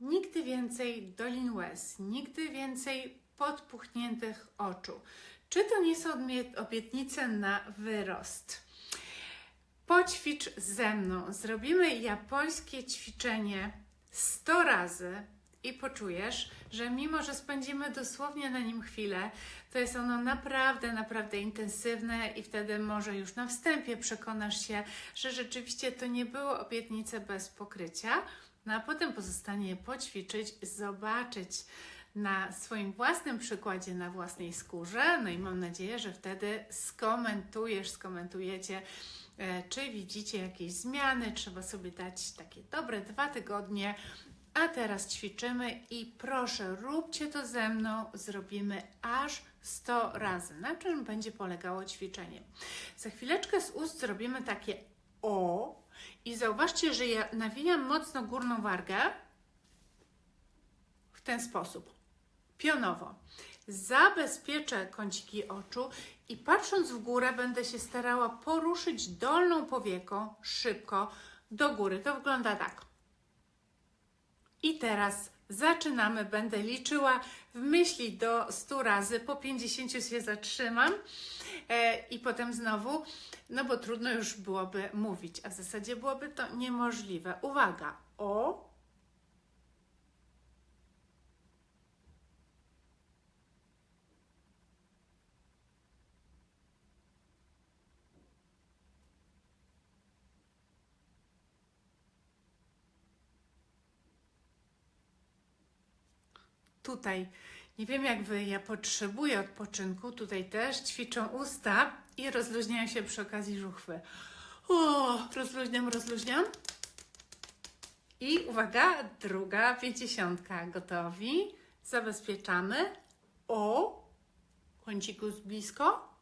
Nigdy więcej dolin łez, nigdy więcej podpuchniętych oczu. Czy to nie są obietnice na wyrost? Poćwicz ze mną. Zrobimy japońskie ćwiczenie 100 razy i poczujesz, że mimo, że spędzimy dosłownie na nim chwilę, to jest ono naprawdę, naprawdę intensywne i wtedy może już na wstępie przekonasz się, że rzeczywiście to nie było obietnice bez pokrycia, no a potem pozostanie poćwiczyć, zobaczyć na swoim własnym przykładzie, na własnej skórze. No i mam nadzieję, że wtedy skomentujesz, skomentujecie, e, czy widzicie jakieś zmiany. Trzeba sobie dać takie dobre dwa tygodnie. A teraz ćwiczymy i proszę, róbcie to ze mną. Zrobimy aż 100 razy. Na czym będzie polegało ćwiczenie? Za chwileczkę z ust zrobimy takie o i zauważcie, że ja nawijam mocno górną wargę w ten sposób, pionowo. Zabezpieczę kąciki oczu i patrząc w górę będę się starała poruszyć dolną powieką szybko do góry. To wygląda tak. I teraz zaczynamy. Będę liczyła w myśli do 100 razy. Po 50 się zatrzymam e, i potem znowu, no bo trudno już byłoby mówić, a w zasadzie byłoby to niemożliwe. Uwaga! O. Tutaj, nie wiem jak wy, ja potrzebuję odpoczynku. Tutaj też ćwiczą usta i rozluźniają się przy okazji żuchwy. O, rozluźniam, rozluźniam. I uwaga, druga pięćdziesiątka. Gotowi? Zabezpieczamy. O, kącikus blisko.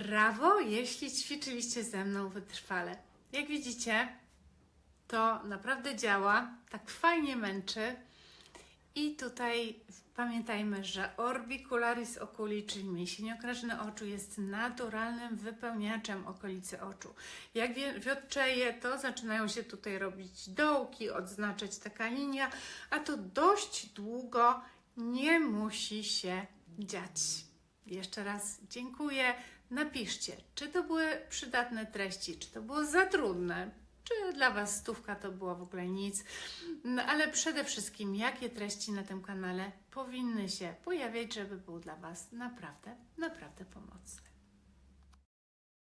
Brawo, jeśli ćwiczyliście ze mną wytrwale. Jak widzicie, to naprawdę działa, tak fajnie męczy. I tutaj pamiętajmy, że orbicularis oculi, czyli mięsień okrężny oczu, jest naturalnym wypełniaczem okolicy oczu. Jak wiotczeje, to zaczynają się tutaj robić dołki, odznaczać taka linia, a to dość długo nie musi się dziać. Jeszcze raz dziękuję. Napiszcie, czy to były przydatne treści, czy to było za trudne, czy dla Was stówka to było w ogóle nic, no, ale przede wszystkim, jakie treści na tym kanale powinny się pojawiać, żeby był dla Was naprawdę, naprawdę pomocny.